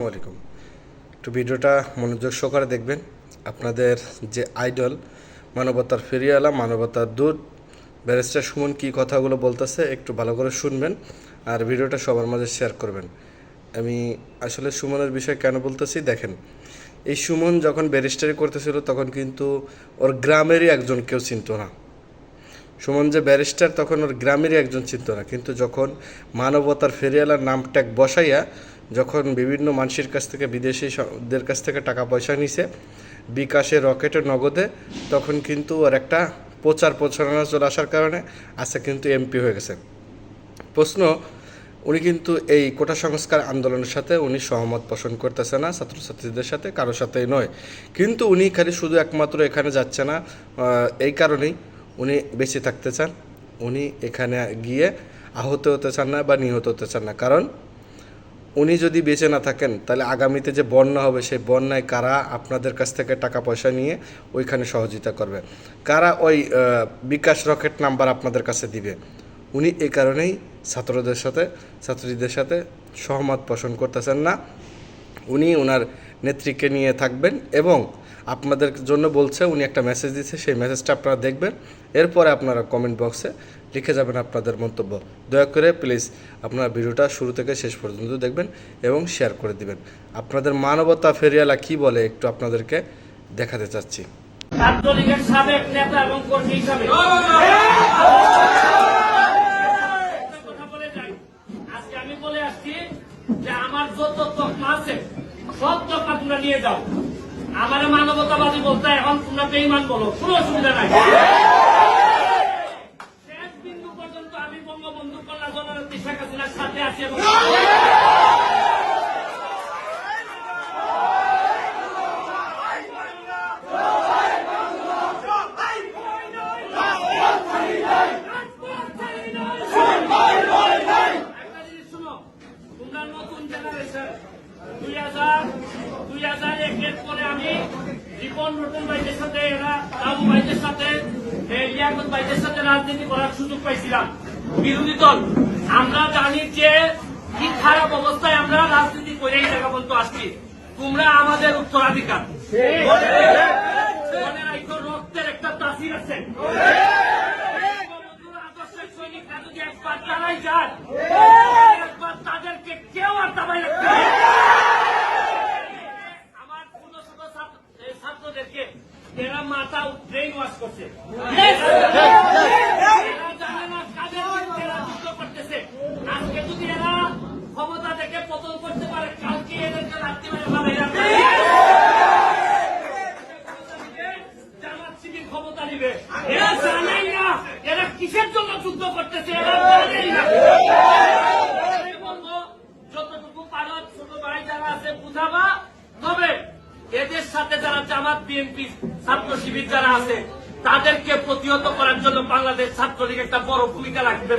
আসসালামাইকুম একটু ভিডিওটা মনোযোগ সহকারে দেখবেন। আপনাদের যে আইডল, মানবতার ফেরিয়ালা মানবতার দূত, ব্যারিস্টার সুমন কী কথাগুলো বলতেছে, একটু ভালো করে শুনবেন আর ভিডিওটা সবার মাঝে শেয়ার করবেন। আমি আসলে সুমনের বিষয়ে কেন বলতেছি? দেখেন, এই সুমন যখন ব্যারিস্টারি করতেছিল, তখন কিন্তু ওর গ্রামেরই একজন কেউ চিনত না। সুমন যে ব্যারিস্টার, তখন ওর গ্রামেরই একজন চিনত না কিন্তু যখন মানবতার ফেরিয়ালার নাম ট্যাগ বসাইয়া যখন বিভিন্ন মানুষের কাছ থেকে, বিদেশিদের কাছ থেকে টাকা পয়সা নিছে, বিকাশে রকেটে নগদে, তখন কিন্তু ওর একটা প্রচার প্রচারণা চলে আসার কারণে আজকে কিন্তু এমপি হয়ে গেছে। প্রশ্ন, উনি কিন্তু এই কোটা সংস্কার আন্দোলনের সাথে উনি সহমত পোষণ করতেছে না, ছাত্রছাত্রীদের সাথে, কারোর সাথেই নয়। কিন্তু উনি খালি শুধু একমাত্র এখানে যাচ্ছে না এই কারণেই উনি বেঁচে থাকতে চান, উনি এখানে গিয়ে আহত হতে চান না বা নিহত হতে চান না। কারণ উনি যদি বেঁচে না থাকেন, তাহলে আগামীতে যে বন্যা হবে, সেই বন্যায় কারা আপনাদের কাছ থেকে টাকা পয়সা নিয়ে ওইখানে সহযোগিতা করবে? কারা ওই বিকাশ রকেট নাম্বার আপনাদের কাছে দিবে? উনি এই কারণেই ছাত্রদের সাথে, ছাত্রীদের সাথে সহমত পোষণ করতেছেন না। উনি ওনার নেত্রীকে নিয়ে থাকবেন এবং আপনাদের জন্য বলছে উনি একটা মেসেজ দিচ্ছে সেই মেসেজটা আপনারা দেখবেন। এরপরে আপনারা কমেন্ট বক্সে লিখে যাবেন আপনাদের মন্তব্য। দয়া করে প্লিজ আপনারা ভিডিওটা শুরু থেকে শেষ পর্যন্ত দেখবেন এবং শেয়ার করে দিবেন। আপনাদের মানবতা ফেরিয়ালা কি বলে একটু আপনাদেরকে দেখাতে চাচ্ছি। ছাত্রলীগের সাবেক নেতা এবং কর্মী হিসাবে কথা বলে যাই। আজকে আমি বলে আসছি যে আমার যত তকমা আছে সব তকমা তোমরা নিয়ে যাও। আমার মানবতাবাদী বলতে এখন তোমরা বেইমান বলো কোনো অসুবিধা নাই শেষ বিন্দু পর্যন্ত আমি বঙ্গবন্ধু কন্যা জননেত্রী শেখ হাসিনার সাথে আছি এবং একটা জিনিস শুনো, তোমরা নতুন generation, দুই হাজার দুই হাজার একের পরে আমি রাজনীতি করার সুযোগ পাইছিলাম। বিরোধী দল, আমরা জানি যে কি খারাপ অবস্থায় আমরা রাজনীতি করে এই জায়গা পর্যন্ত আসছি তোমরা আমাদের উত্তরাধিকার। রক্তের একটা তাসির আছে বঙ্গবন্ধুর আদর্শের সৈনিকরা যদি একবার দাঁড়াই যান একবার তাদেরকে কেউ আর দাবাই রাখতে পারবে না। আমার ছোট ছোট ছাত্র- এই ছাত্রদেরকে এরা মাথা ব্রেন করছে কিসের জন্য করতেছে বুঝাবা তবে এদের সাথে যারা জামাত বিএনপি ছাত্র শিবির যারা আছে তাদেরকে প্রতিহত করার জন্য বাংলাদেশ ছাত্রলীগ একটা বড় ভূমিকা রাখবে।